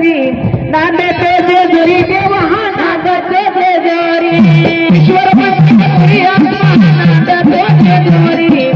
श्री नांदे ते जे जरी के नांद्याचे जेजुरी ते जे जेजुरी ईश्वर पति प्रिय नांदे ते जे जेजुरी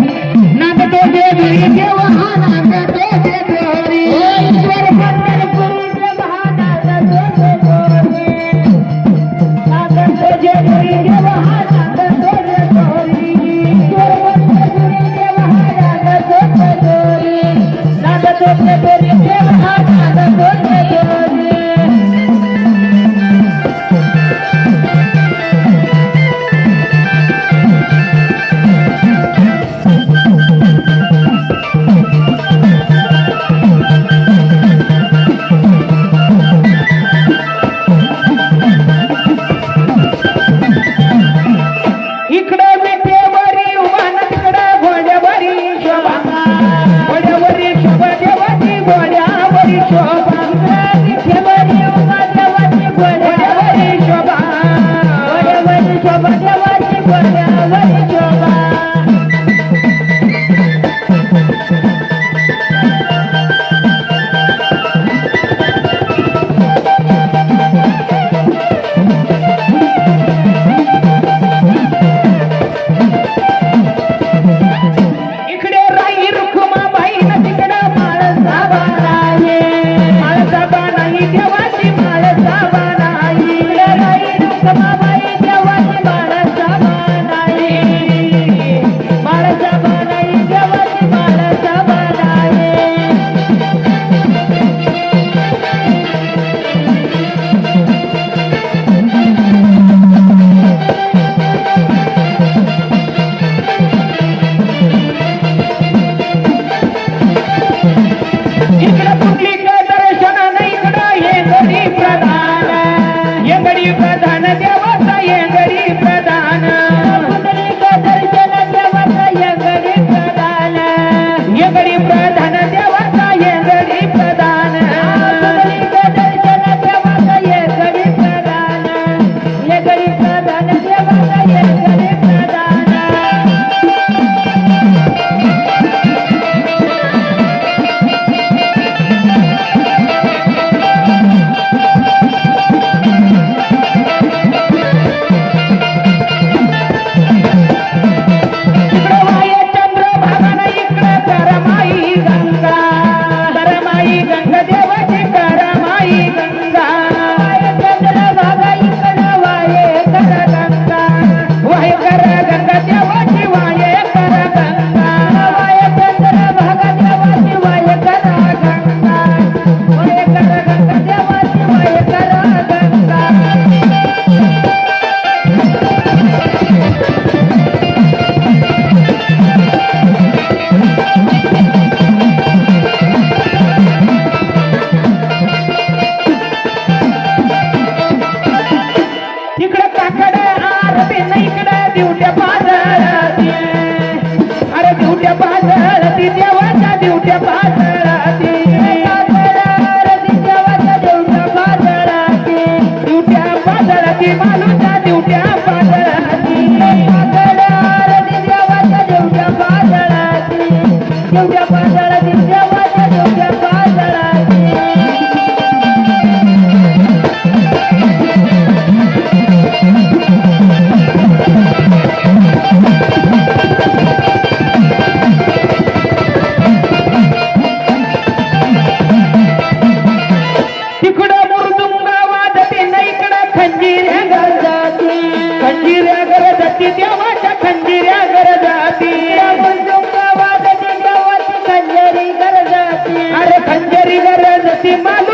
दिवट्या पाजळती अरे दिवट्या पाजळती देवाच्या दिवट्या पाजळ खंजिऱ्या घर खंजिऱ्या घर जाती देवाच्या खंजिऱ्या घर जाती घर जाती अरे खंजरी घर मालू